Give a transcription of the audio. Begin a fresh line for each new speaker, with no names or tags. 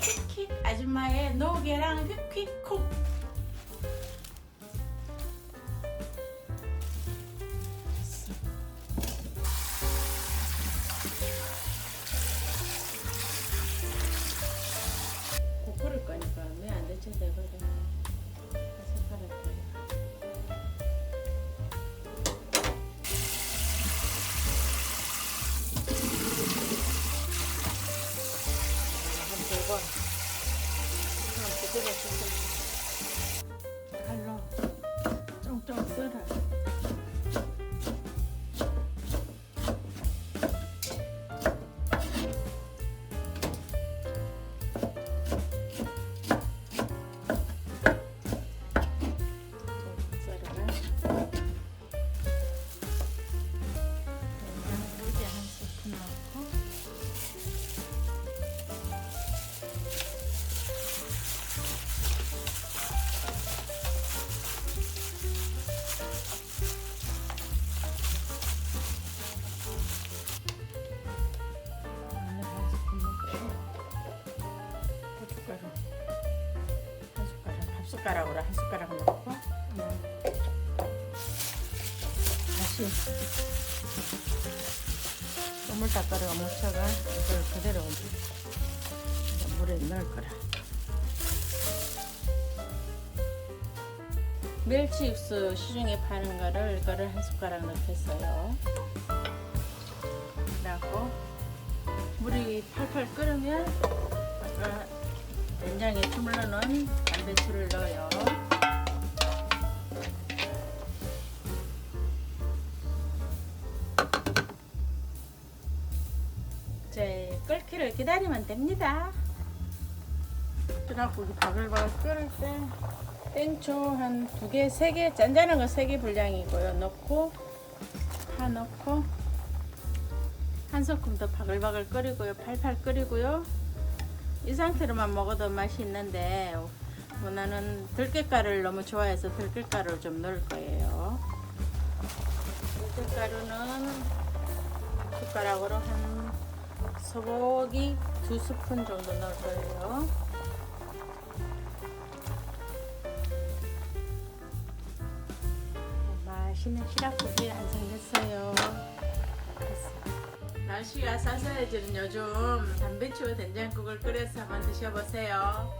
킥킥 아줌마의 노게랑 휙휙콕 한 두개 줬어 칼로 쫑쫑 숟가락으로 한 숟가락 넣고. 다시. 소물닭가루가 묻혀가. 이걸 그대로 물에 넣을 거라. 멸치 육수 시중에 파는 거를 이거를 한 숟가락 넣겠어요. 그리고 물이 팔팔 끓으면 아까 된장에 주물러 놓은 양배추를 넣어요. 이제 끓기를 기다리면 됩니다. 그래갖고 이 바글바글 끓을 때 땡초 한 두 개, 세 개, 짠짠한 거 세 개 분량이고요. 넣고 파 넣고 한 소끔 더 바글바글 끓이고요. 팔팔 끓이고요. 이 상태로만 먹어도 맛이 있는데 뭐 나는 들깨가루를 너무 좋아해서 들깨가루를 좀 넣을 거예요. 들깨가루는 숟가락으로 한 소고기 두 스푼 정도 넣을 거예요. 맛있는 시락국이 완성됐어요. 시와 사사해지는 요즘 단백추 된장국을 끓여서 한번 드셔보세요.